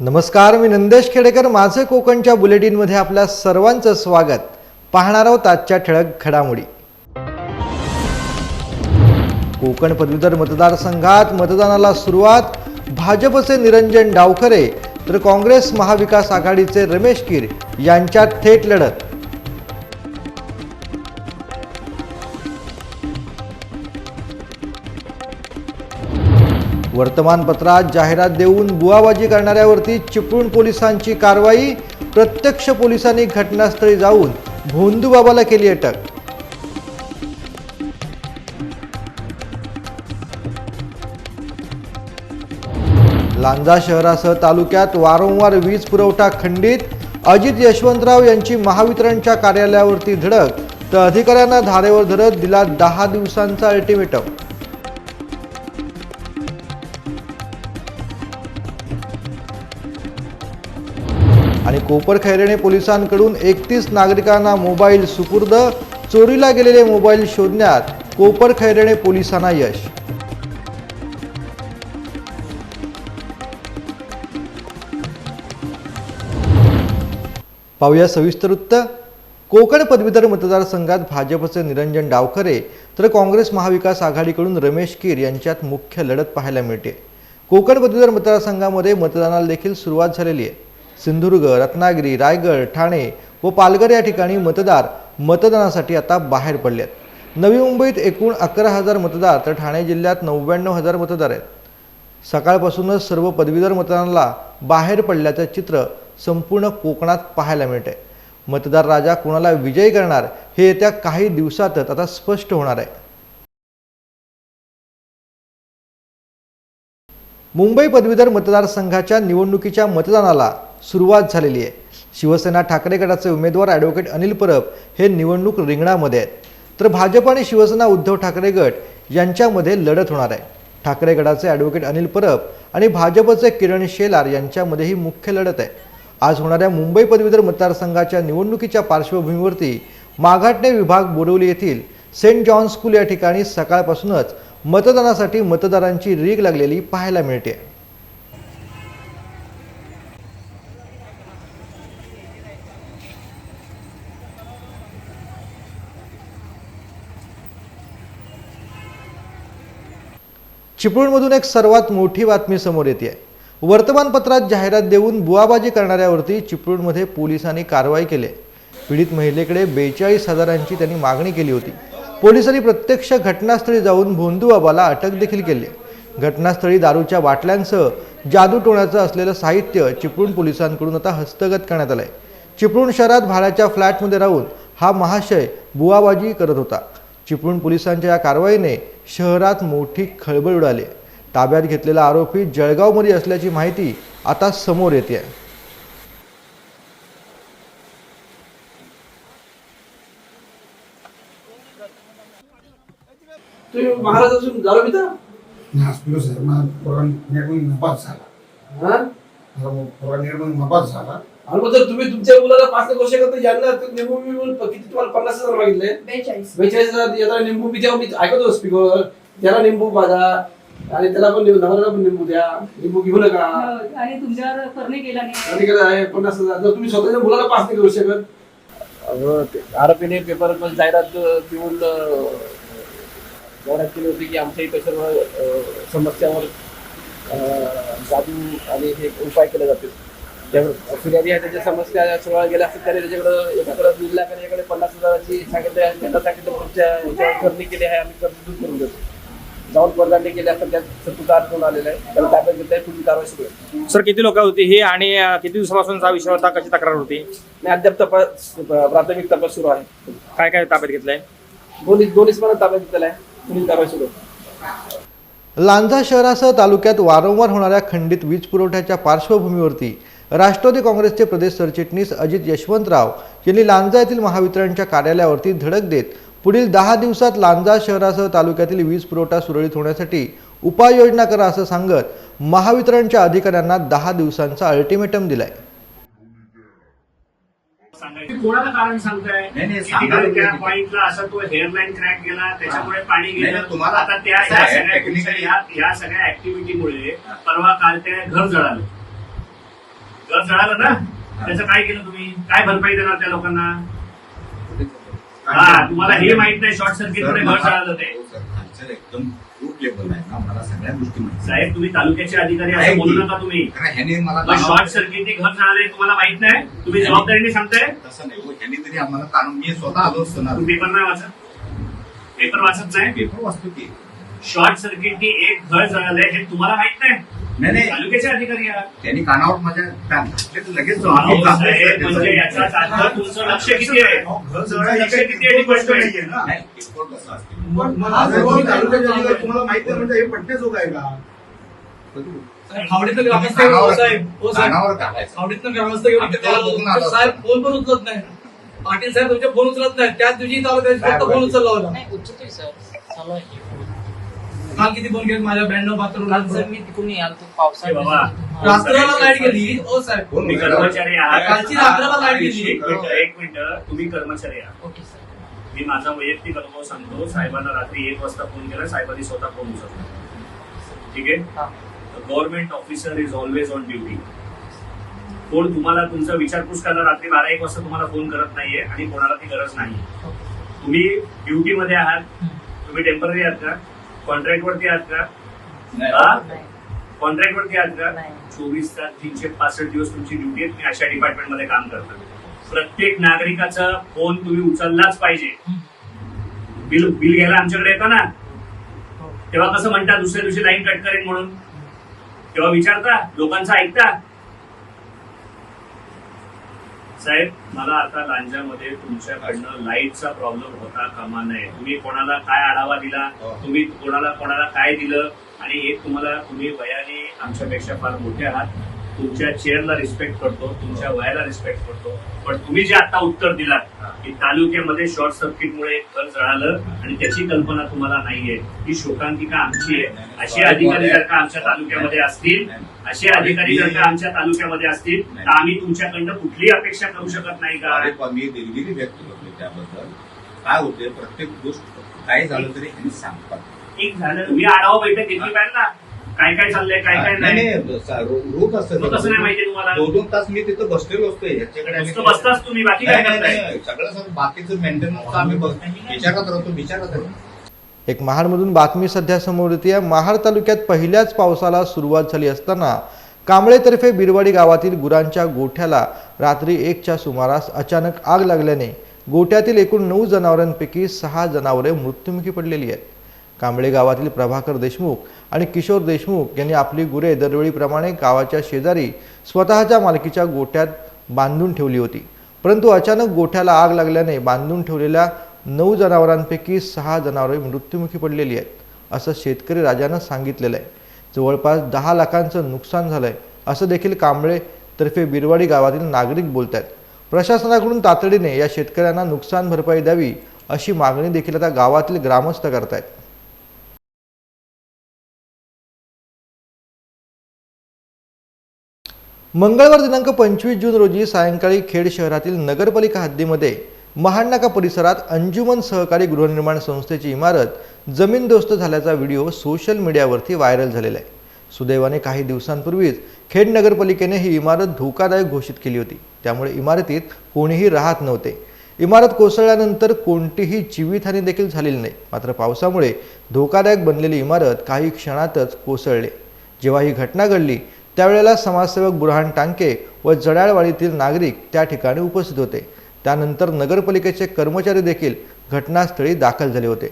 नमस्कार मी नंदेश खेडेकर. माझे कोकणच्या बुलेटिनमध्ये आपल्या सर्वांचं स्वागत. पाहणार आहोत आजच्या ठळक घडामोडी. कोकण पदवीधर मतदारसंघात मतदानाला सुरुवात. भाजपचे निरंजन डावखरे तर काँग्रेस महाविकास आघाडीचे रमेश कीर यांच्यात थेट लढत. वर्तमानपत्रात जाहिरात देऊन बुवाबाजी करणाऱ्यावरती चिपळूण पोलिसांची कारवाई प्रत्यक्ष पोलिसांनी घटनास्थळी जाऊन भोंदूबाबाला केली अटक. लांजा शहरासह तालुक्यात वारंवार वीज पुरवठा खंडित अजित यशवंतराव यांची महावितरणच्या कार्यालयावरती धडक तर अधिकाऱ्यांना धारेवर धरत दिला दहा दिवसांचा अल्टिमेटम. आणि कोपर खैरणे पोलिसांकडून एकतीस नागरिकांना मोबाईल सुपूर्द चोरीला गेलेले मोबाईल शोधण्यात कोपर पोलिसांना यश. पाहूया सविस्तर वृत्त. कोकण पदवीधर मतदारसंघात भाजपचे निरंजन डावखरे तर काँग्रेस महाविकास आघाडीकडून रमेश कीर यांच्यात मुख्य लढत पाहायला मिळते. कोकण पदवीधर मतदारसंघामध्ये मतदानाला देखील सुरुवात झालेली आहे. सिंधुदुर्ग रत्नागिरी रायगड ठाणे व पालघर या ठिकाणी मतदार मतदानासाठी आता बाहेर पडले आहेत नवी मुंबईत एकूण अकरा हजार मतदार तर ठाणे जिल्ह्यात नव्याण्णव हजार मतदार आहेत. सकाळपासूनच सर्व पदवीधर मतदानाला बाहेर पडल्याचं चित्र संपूर्ण कोकणात पाहायला मिळते मतदार राजा कोणाला विजयी करणार हे येत्या काही दिवसातच आता स्पष्ट होणार आहे. मुंबई पदवीधर मतदारसंघाच्या निवडणुकीच्या मतदानाला सुरुवात झालेली आहे. शिवसेना ठाकरे गटाचे उमेदवार ॲडव्होकेट अनिल परब हे निवडणूक रिंगणामध्ये आहेत. तर भाजप आणि शिवसेना उद्धव ठाकरे गट यांच्यामध्ये लढत होणार आहे. ठाकरे गटाचे ॲडव्होकेट अनिल परब आणि भाजपचे किरण शेलार यांच्यामध्ये ही मुख्य लढत आहे. आज होणाऱ्या मुंबई पदवीधर मतदारसंघाच्या निवडणुकीच्या पार्श्वभूमीवरती माघाटणे विभाग बोरिवली येथील सेंट जॉन स्कूल या ठिकाणी सकाळपासूनच मतदानासाठी मतदारांची रीग लागलेली पाहायला मिळते. चिपळूणमधून एक सर्वात मोठी बातमी समोर येते. वर्तमानपत्रात जाहिरात देऊन बुवाबाजी करणाऱ्यावरती चिपळूणमध्ये पोलिसांनी कारवाई केली. आहे. पीडित महिलेकडे बेचाळीस हजारांची त्यांनी मागणी केली होती. पोलिसांनी प्रत्यक्ष घटनास्थळी जाऊन भोंदूबाबाला अटक देखील केली. घटनास्थळी दारूच्या बाटल्यांसह जादू टोण्याचं असलेलं साहित्य चिपळूण पोलिसांकडून आता हस्तगत करण्यात आलं आहे चिपळूण शहरात भाड्याच्या फ्लॅटमध्ये राहून हा महाशय बुवाबाजी करत होता. चिपळूण पोलिसांच्या या कारवाईने शहरात मोठी खळबळ उडाली. ताब्यात घेतलेला आरोपी जळगावमध्ये असल्याची माहिती आता समोर येते आहे तुम्ही महाराज असून दारू पिता नाचलो सर मला नपास झाला. हा? मला पोरगा निर्मून नपास झाला. आणि मग जर तुम्ही तुमच्या मुलाला पाच लाख वर्ष करता यांना तर निंबू बिंबू किती तुम्हाला पन्नास हजार मागितले? बेचाळीस. बेचाळीस हजार याला निंबू बी द्या मी ऐकतो स्पीकर त्याला निंबू पाजा आणि त्याला पण निंबू नवऱ्याला पण निंबू द्या. निंबू घेऊ नका. हो, आणि तुमच्यावर करणे केला नाही. आणि आहे पन्नास हजार. जर तुम्ही स्वतःच्या मुलाला पास नाही करू शकत आरोपीने पेपरमध्ये जाहिरात देऊन अ, जाहिरात केली होती की आमच्याही कशावर अ, समस्यावर जादू आणि हे उपाय केले जातील. त्या फिर्यादी आहे त्याच्या समस्या सोळा गेल्या असतील त्याने त्याच्याकडे एकाकडे दीड लाख आणि एकाकडे पन्नास हजाराची सांगितले त्यांना सांगितलं तुमच्या ह्याच्यावर करणी केली आहे आम्ही कर्ज दूर करून देतो. जाऊन पडताळणी केली असतात त्यात अर्ज होऊन आलेला आहे त्याला ताब्यात घेत आहे पुढील कारवाई सुरू आहे. सर किती लोक होती हे आणि किती दिवसापासून हा विषय होता कशी तक्रार होती? आणि अद्याप तपास प्राथमिक तपास सुरू आहे. काय काय ताब्यात घेतलंय? दोन्ही दोन्हीच मला ताब्यात घेतलेला आहे. पुढील कारवाई सुरू. लांजा शहरासह तालुक्यात वारंवार होणाऱ्या खंडित वीज पुरवठ्याच्या पार्श्वभूमीवरती राष्ट्रवादी काँग्रेसचे प्रदेश सरचिटणीस अजित यशवंतराव यांनी लांजा येथील महावितरणच्या कार्यालयावरती धडक देत पुढील दहा दिवसात लांजा शहरासह तालुक्यातील वीज पुरवठा सुरळीत होण्यासाठी उपाययोजना करा असं सांगत महावितरणच्या अधिकाऱ्यांना दहा दिवसांचा अल्टिमेटम दिलाय. तुम्ही कोणाला कारण सांगताय. पॉइंटला असा तो हेअरलाईन क्रॅक गेला त्याच्यामुळे पाणी गेलं. तुम्हाला- आता त्या ह्या सगळ्या ऍक्टिव्हिटीमुळे परवा काल ते घर जळालं. घर जळालं ना? त्याचं काय केलं तुम्ही? काय भरपाई देणार त्या लोकांना? हा तुम्हाला हे माहीत नाही शॉर्ट सर्किट घर जळालं ते. खालचं एकदम रूट आहे ना मला सगळ्या गोष्टी माहिती. साहेब तुम्ही तालुक्याचे अधिकारी आहे असं बोलू? नका तुम्ही. कारण ह्याने मला शॉर्ट सर्किटने घर जळाले तुम्हाला माहीत नाही? तुम्ही जबाबदारीने सांगताय? तसं नाही हो, ह्याने तरी आम्हाला काढून मी स्वतः आलो असतो ना. तुम्ही पेपर नाही वाचत? पेपर वाचत नाही? पेपर वाचतो की. शॉर्ट सर्किटने एक घर जळालंय हे तुम्हाला माहीत नाही? नाही नाही. तालुक्याचे अधिकारी आहात? त्यांनी कानावर माझ्या लगेच म्हणजे याचाच अर्थ तुमचं लक्ष किती आहे? लक्ष किती आहे? नाहीये ना. नाही, तुम्हाला माहिती आहे म्हणजे हे पटण्याजोग आहे का? ग्रामस्थ हो साहेब. हो साहेब. ग्रामस्थ. फोन पण उचलत नाही. पाटील साहेब तुमचे फोन उचलत नाही. त्याच दिवशी फक्त फोन उचलला होता. नाही उचलतोय सर चालू आहे. काल किती फोन केले माझ्या ब्याण्णव काल सर मी तिकडून पावसाळ्यात. रात्रीला लाइट गेली. ओ साहेब तुम्ही उचलला. कर्मचारी आहात? कालची रात्रभर लाइट गेली. एक मिनिट एक मिनिट. तुम्ही कर्मचारी आहात. Okay sir. मी माझा वैयक्तिक अनुभव सांगतो. साहेबांना रात्री एक वाजता फोन केला. साहेबांनी स्वतः फोन उचलला. ठीक आहे? हा. Government officer is always on duty कोण तुम्हाला तुमचा विचारपूस करायला रात्री बारा एक वाजता तुम्हाला फोन करत नाहीये आणि कोणाला ती गरज नाही. तुम्ही ड्युटी मध्ये आहात. तुम्ही टेंपररी आहात का? कॉन्ट्रॅक्ट वरती आहात का. हा? कॉन्ट्रॅक्ट वरती आहात का. चोवीस तास तीनशे पासष्ट दिवस तुमची ड्युटी आहे तुम्ही अशा डिपार्टमेंटमध्ये काम करता प्रत्येक नागरिकाचा फोन तुम्ही उचललाच पाहिजे. बिल बिल घ्यायला आमच्याकडे येतं ना? तेव्हा कसं म्हणता दुसऱ्या दिवशी लाईन कट करेन म्हणून? तेव्हा विचारता लोकांचं ऐकता? साहेब मला आता लांजामध्ये तुमच्याकडनं लाईटचा प्रॉब्लेम होता कामा नये. तुम्ही कोणाला काय आढावा दिला? तुम्ही कोणाला कोणाला काय दिलं? आणि एक तुम्हाला तुम्ही वयाने आमच्यापेक्षा फार मोठे आहात. तुमच्या चेअरला रिस्पेक्ट करतो तुमच्या वयाला रिस्पेक्ट करतो. पण तुम्ही जे आता उत्तर दिलात की तालुक्यामध्ये शॉर्ट सर्किटमुळे घर जळालं आणि त्याची कल्पना तुम्हाला नाहीये. ही शोकांतिका आमची आहे. असे अधिकारी जर का आमच्या तालुक्यामध्ये असतील असे अधिकारी जर का आमच्या तालुक्यामध्ये असतील तर आम्ही तुमच्याकडनं कुठलीही अपेक्षा करू शकत नाही का? मी दिलगिरी व्यक्त करतो त्याबद्दल. काय होते प्रत्येक गोष्ट काय झालं तरी सांगतात. एक झालं. तुम्ही आढावा बैठक घेतली पाहिजे ना. काय काय चाललंय काय काय नाही? रोज असतं मग कसं नाही माहिती तुम्हाला? दोन दोन तास मी तिथं बसलेलो असतो नुसतं बसताच तुम्ही बाकी काय करताय? सगळं सगळं बाकीचं मेंटेनन्स आम्ही विचारत राहतो विचारत राहतो. एक महाडमधून बातमी सध्या समोर येते. आहे महाड तालुक्यात पहिल्याच पावसाला सुरुवात झाली असताना कांबळेतर्फे बिरवाडी गावातील गुरांच्या गोठ्याला रात्री एकच्या सुमारास अचानक आग लागल्याने गोठ्यातील एकूण नऊ जनावरांपैकी सहा जनावरे मृत्युमुखी पडलेली आहेत. कांबळे गावातील प्रभाकर देशमुख आणि किशोर देशमुख यांनी आपली गुरे दरवेळीप्रमाणे गावाच्या शेजारी स्वतःच्या मालकीच्या गोठ्यात बांधून ठेवली होती. परंतु अचानक गोठ्याला आग लागल्याने बांधून ठेवलेल्या नऊ जनावरांपैकी सहा जनावरे मृत्युमुखी पडलेली आहेत असं शेतकरी राजानं सांगितलेलं आहे. जवळपास दहा लाखांचं नुकसान झालं आहे असं देखील कांबळे तर्फे बिरवाडी गावातील नागरिक बोलत आहेत प्रशासनाकडून तातडीने या शेतकऱ्यांना नुकसान भरपाई द्यावी अशी मागणी देखील आता गावातील ग्रामस्थ करत आहेत मंगळवार दिनांक पंचवीस जून रोजी सायंकाळी खेड शहरातील नगरपालिका हद्दीमध्ये महानाका परिसरात अंजुमन सहकारी गृहनिर्माण संस्थेची इमारत जमीनदोस्त झाल्याचा व्हिडिओ सोशल मीडियावरती व्हायरल झालेला आहे. सुदैवाने काही दिवसांपूर्वीच खेड नगरपालिकेने ही इमारत धोकादायक घोषित केली होती. त्यामुळे इमारतीत कोणीही राहत नव्हते. इमारत कोसळल्यानंतर कोणतीही जीवितहानी देखील झालेली नाही. मात्र पावसामुळे धोकादायक बनलेली इमारत काही क्षणातच कोसळली. जेव्हा ही घटना घडली त्यावेळेला समाजसेवक बुरहान टांके व जडाळवाडीतील नागरिक त्या ठिकाणी उपस्थित होते. त्यानंतर नगरपालिकेचे कर्मचारी देखील घटनास्थळी दाखल झाले होते.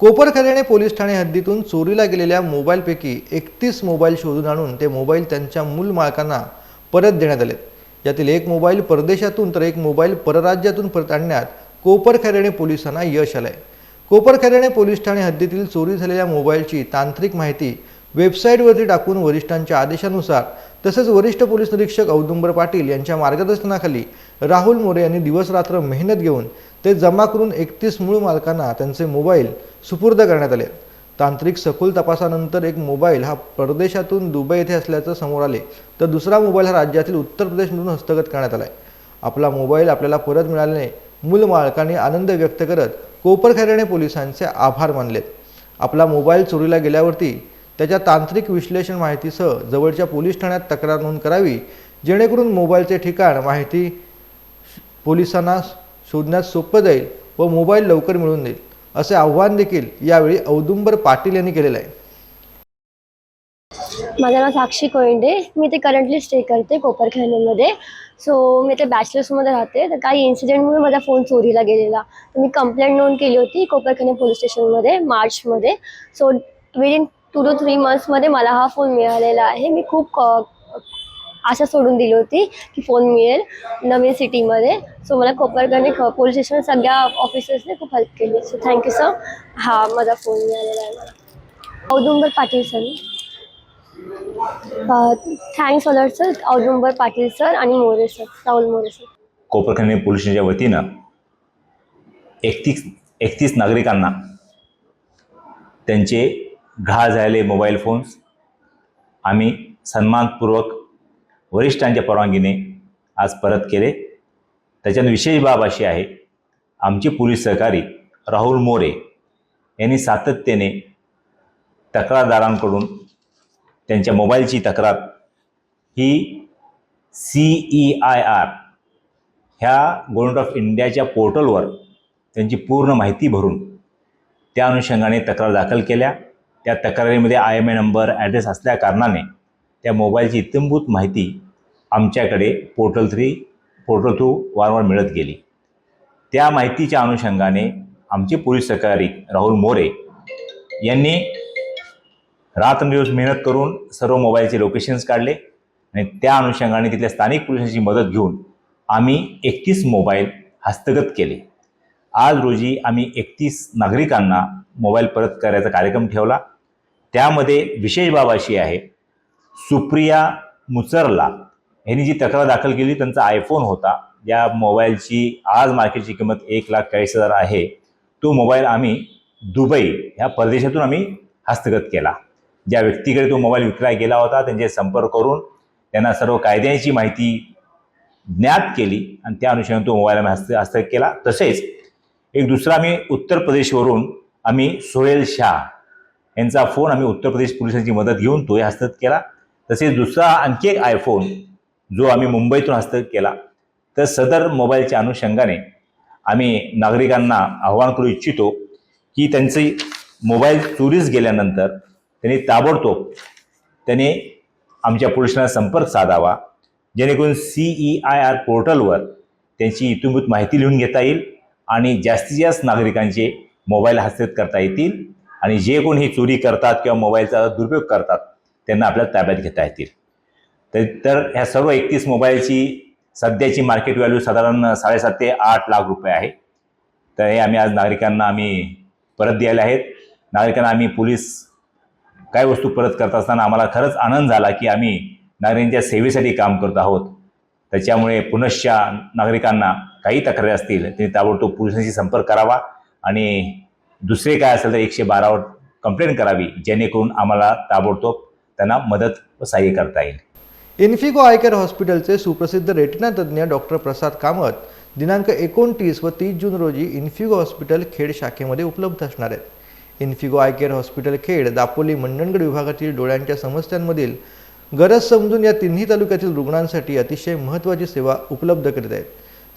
कोपरखऱ्याने पोलीस ठाणे हद्दीतून चोरीला गेलेल्या मोबाईलपैकी एकतीस मोबाईल शोधून आणून ते मोबाईल त्यांच्या मूल मालकांना परत देण्यात आलेत. यातील एक मोबाईल परदेशातून तर एक मोबाईल परराज्यातून परत आणण्यात कोपरखैरणे पोलिसांना यश आलंय. कोपरखैरणे पोलीस ठाणे हद्दीतील चोरी झालेल्या मोबाईलची तांत्रिक माहिती वेबसाईटवरती टाकून वरिष्ठांच्या आदेशानुसार तसेच वरिष्ठ पोलीस निरीक्षक औदुंबर पाटील यांच्या मार्गदर्शनाखाली राहुल मोरे यांनी दिवसरात्र मेहनत घेऊन ते जमा करून एकतीस मूळ मालकांना त्यांचे मोबाईल सुपूर्द करण्यात आले. तांत्रिक सखोल तपासानंतर एक मोबाईल हा परदेशातून दुबई येथे असल्याचं समोर आले. तर दुसरा मोबाईल हा राज्यातील उत्तर प्रदेशमधून हस्तगत करण्यात आला आहे आपला मोबाईल आपल्याला परत मिळाल्याने मूल मालकाने आनंद व्यक्त करत कोपरखैरणे पोलिसांचे आभार मानलेत. आपला मोबाईल चोरीला गेल्यावरती त्याच्या तांत्रिक विश्लेषण माहितीसह जवळच्या पोलीस ठाण्यात तक्रार नोंद करावी जेणेकरून मोबाईलचे ठिकाण माहिती पोलिसांना शोधण्यास सोपं जाईल व मोबाईल लवकर मिळून देईल. असे आव्हान देखील यावेळी औदुंबर पाटील यांनी केलेलं आहे. माझं नाव साक्षी कोयंडे. मी ते करंटली स्टे करते कोपरखैरनेमध्ये सो मी ते बॅचलर्समध्ये राहते. तर काही इन्सिडेंटमुळे माझा फोन चोरीला गेलेला. तर मी कंप्लेंट नोंद केली होती कोपरखैरणे पोलीस स्टेशनमध्ये मार्चमध्ये. So within two two three मंथ्समध्ये मला हा फोन मिळालेला आहे. मी खूप आशा सोडून दिली होती की फोन मिळेल नवीन सिटीमध्ये सो मला कोपरखैरणे पोलीस स्टेशन सगळ्या ऑफिसर्सने खूप हेल्प केली. सो थँक्यू सर हा माझा फोन मिळालेला आहे. मला Audumbar Patil sir thanks alert sir Audumbar Patil sir आणि More sir Rahul More sir Koparkhane police स्टेशनच्या वतीनं एकतीस एकतीस नागरिकांना त्यांचे घा झालेले मोबाईल फोन्स आम्ही सन्मानपूर्वक वरिष्ठांच्या परवानगीने आज परत केले. त्याच्यानं विशेष बाब अशी आहे आमचे पोलीस सहकारी राहुल मोरे यांनी सातत्याने तक्रारदारांकडून त्यांच्या मोबाईलची तक्रार ही सी ई आय आर ह्या गव्हर्नमेंट ऑफ इंडियाच्या पोर्टलवर त्यांची पूर्ण माहिती भरून त्या अनुषंगाने तक्रार दाखल केल्या. त्या तक्रारीमध्ये I M E number address असल्या कारणाने त्या मोबाईलची इत्यंभूत माहिती आमच्याकडे पोर्टल थ्री पोर्टल थ्रू वारंवार मिळत गेली. त्या माहितीच्या अनुषंगाने आमचे पोलीस सहकारी राहुल मोरे यांनी रात्रंदिवस मेहनत करून सर्व मोबाईलचे लोकेशन्स काढले आणि त्या अनुषंगाने तिथल्या स्थानिक पोलिसांची मदत घेऊन आम्ही एकतीस मोबाईल हस्तगत केले. आज रोजी आम्ही एकतीस नागरिकांना मोबाईल परत करायचा कार्यक्रम ठेवला. त्यामध्ये विशेष बाब अशी आहे सुप्रिया मुचरला यांनी जी तक्रार दाखल केली त्यांचा आयफोन होता. या मोबाईलची आज मार्केटची किंमत एक लाख चाळीस हजार आहे. तो मोबाईल आम्ही दुबई ह्या परदेशातून आम्ही हस्तगत केला. ज्या व्यक्तीकडे तो मोबाईल विकला गेला होता त्यांचे संपर्क करून त्यांना सर्व कायद्याची माहिती ज्ञात केली आणि त्या अनुषंगाने तो मोबाईल आम्ही हस्त हस्तगत केला. तसेच एक दुसरा आम्ही उत्तर प्रदेशवरून आम्ही सोहेल शाह यांचा फोन आम्ही उत्तर प्रदेश पोलिसांची मदत घेऊन तोही हस्तगत केला. तसेच दुसरा आणखी एक आयफोन जो आम्ही मुंबईतून हस्तगत केला तर सदर मोबाईलच्या अनुषंगाने आम्ही नागरिकांना आव्हान करू इच्छितो की त्यांचे मोबाईल चोरीस गेल्यानंतर त्यांनी ताबडतोब त्याने आमच्या पोलिसांना संपर्क साधावा जेणेकरून सी ई आय आर पोर्टलवर त्यांची इत्यंभूत माहिती लिहून घेता येईल आणि जास्तीत जास्त नागरिकांचे मोबाईल हस्तगत करता येतील आणि जे कोण ही चोरी करतात किंवा मोबाईलचा दुरुपयोग करतात त्यांना आपल्या ताब्यात घेता येतील. तर तर ह्या सर्व एकतीस मोबाईलची सध्याची मार्केट व्हॅल्यू साधारण साडेसात ते आठ लाख रुपये आहे. तर हे आम्ही आज नागरिकांना आम्ही परत द्यायला आहेत. नागरिकांना आम्ही पोलीस काय वस्तू परत करत असताना आम्हाला खरंच आनंद झाला की आम्ही नागरिकांच्या सेवेसाठी काम करत आहोत. त्याच्यामुळे पुनश्च नागरिकांना काही तक्रारी असतील त्यांनी ताबडतोब पोलिसांशी संपर्क करावा आणि दुसरे काय असेल तर एकशे बारावर कंप्लेंट करावी जेणेकरून आम्हाला ताबडतोब त्यांना मदत व सहाय्य करता येईल. इन्फिगो आयकेअर हॉस्पिटलचे सुप्रसिद्ध रेटिना तज्ज्ञ डॉक्टर प्रसाद कामत दिनांक एकोणतीस व तीस जून रोजी इन्फिगो हॉस्पिटल खेड शाखेमध्ये उपलब्ध असणार आहेत. Infigo eye care hospital Khed Dapoli Mandangad विभागातील डोळ्यांच्या समस्यांमधील गरज समजून या तिन्ही तालुक्यातील रुग्णांसाठी अतिशय महत्त्वाची सेवा उपलब्ध करीत आहेत.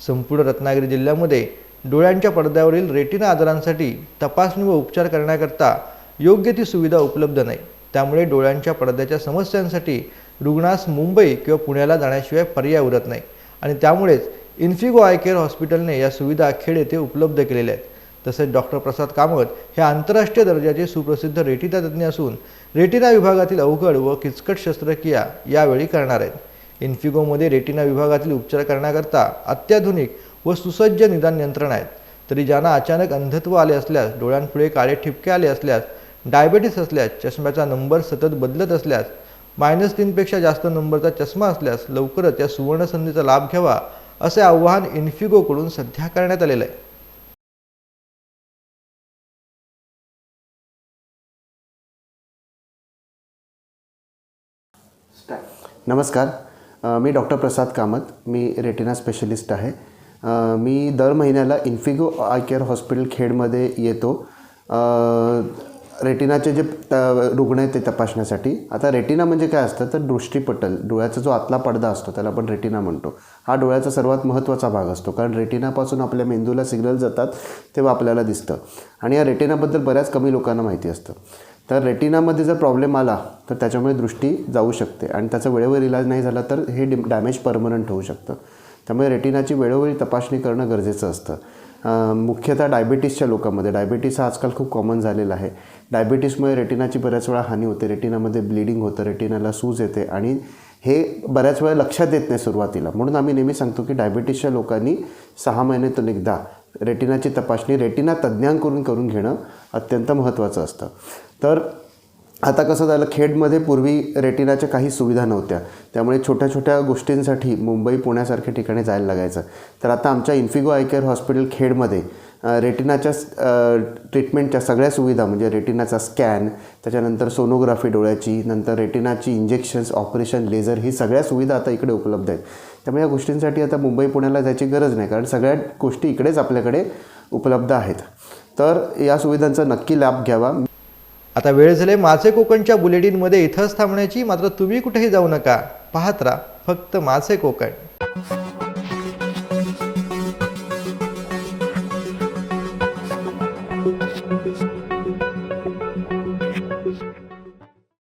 संपूर्ण रत्नागिरी जिल्ह्यामध्ये डोळ्यांच्या पडद्यावरील रेटिना आजारांसाठी तपासणी व उपचार करण्याकरता योग्य ती सुविधा उपलब्ध नाही. त्यामुळे डोळ्यांच्या पडद्याच्या समस्यांसाठी रुग्णास मुंबई किंवा पुण्याला जाण्याशिवाय पर्याय उरत नाही. आणि त्यामुळेच इन्फिगो आय केअर हॉस्पिटलने या सुविधा खेड येथे उपलब्ध केलेल्या आहेत. तसेच डॉक्टर प्रसाद कामत हे आंतरराष्ट्रीय दर्जाचे सुप्रसिद्ध रेटिना तज्ज्ञ असून रेटिना विभागातील अवघड व किचकट शस्त्रक्रिया यावेळी करणार आहेत. इन्फिगोमध्ये रेटिना विभागातील उपचार करण्याकरता अत्याधुनिक व सुसज्ज निदान यंत्रणा आहेत. तरी ज्यांना अचानक अंधत्व आले असल्यास डोळ्यांपुढे काळे ठिपके आले असल्यास डायबेटीस असल्यास चष्म्याचा नंबर सतत बदलत असल्यास मायनस तीनपेक्षा जास्त नंबरचा चष्मा असल्यास लवकरच या सुवर्णसंधीचा लाभ घ्यावा असे आव्हान इन्फिगोकडून सध्या करण्यात आलेलं आहे. नमस्कार. मी डॉक्टर प्रसाद कामत. मी रेटिना स्पेशलिस्ट आहे. मी दर महिन्याला इन्फिगो आय केअर हॉस्पिटल खेडमध्ये येतो. रेटिनाचे जे त रुग्ण आहेत ते तपासण्यासाठी. आता रेटिना म्हणजे काय असतं? तर दृष्टीपटल. डोळ्याचा जो आतला पडदा असतो त्याला आपण रेटिना म्हणतो. हा डोळ्याचा सर्वात महत्त्वाचा भाग असतो. कारण रेटिनापासून आपल्या मेंदूला सिग्नल जातात तेव्हा आपल्याला दिसतं. आणि या रेटिनाबद्दल बऱ्याच कमी लोकांना माहिती असतं. तर रेटिनामध्ये जर प्रॉब्लेम आला तर त्याच्यामुळे दृष्टी जाऊ शकते. आणि त्याचा वेळेवर इलाज नाही झाला तर हे डि डॅमेज परमनंट होऊ शकतं. त्यामुळे रेटिनाची वेळोवेळी तपासणी करणं गरजेचं असतं. मुख्यतः डायबिटीसच्या लोकांमध्ये. डायबिटीस हा आजकाल खूप कॉमन झालेला आहे. डायबिटीसमुळे रेटिनाची बऱ्याच वेळा हानी होते रेटिनामध्ये ब्लिडिंग होतं रेटिनाला सूज येते आणि हे बऱ्याच वेळा लक्षात येत नाही सुरुवातीला. म्हणून आम्ही नेहमी सांगतो की डायबिटीसच्या लोकांनी सहा महिन्यातून एकदा रेटिनाची तपासणी रेटिना तज्ज्ञांकडून करून घेणं अत्यंत महत्त्वाचं असतं. तर आता कसं झालं खेडमध्ये पूर्वी रेटिनाच्या काही सुविधा नव्हत्या. त्यामुळे छोट्या छोट्या गोष्टींसाठी मुंबई पुण्यासारख्या ठिकाणी जायला लागायचं. तर आता आमच्या इन्फिगो आय केअर हॉस्पिटल खेडमध्ये रेटिनाच्या ट्रीटमेंटच्या सगळ्या सुविधा म्हणजे रेटिनाचा स्कॅन त्याच्यानंतर सोनोग्राफी डोळ्याची नंतर रेटिनाची इंजेक्शन्स ऑपरेशन लेझर ही सगळ्या सुविधा आता इकडे उपलब्ध आहेत. त्यामुळे या गोष्टींसाठी आता मुंबई पुण्याला जायची गरज नाही कारण सगळ्या गोष्टी इकडेच आपल्याकडे उपलब्ध आहेत. तर या सुविधांचा नक्की लाभ घ्यावा. आता वेळ झाले माझे कोकणच्या बुलेटिनमध्ये इथंच थांबण्याची मात्र तुम्ही कुठेही जाऊ नका. पाहत राहा फक्त माझे कोकण.